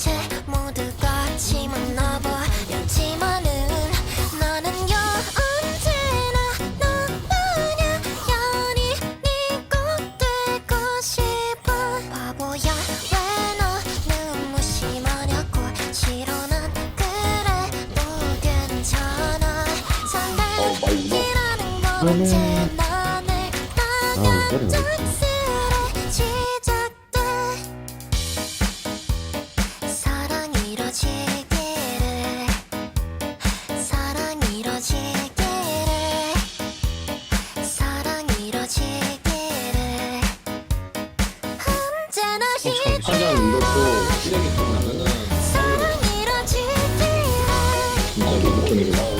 대체 모두가 지만나버렸지만은 나는 여 언제나 너만야 연이 네꼭 되고 싶어. 바보야 왜 어, 어, 어. 너는 무심하냐고 싫어 난 그래도 괜찮아. 상대이라는 건 언제나 내 따갑 한잔 이렇고. 쓰레기 보면은 사랑이라 지피라. 나도 못 보내고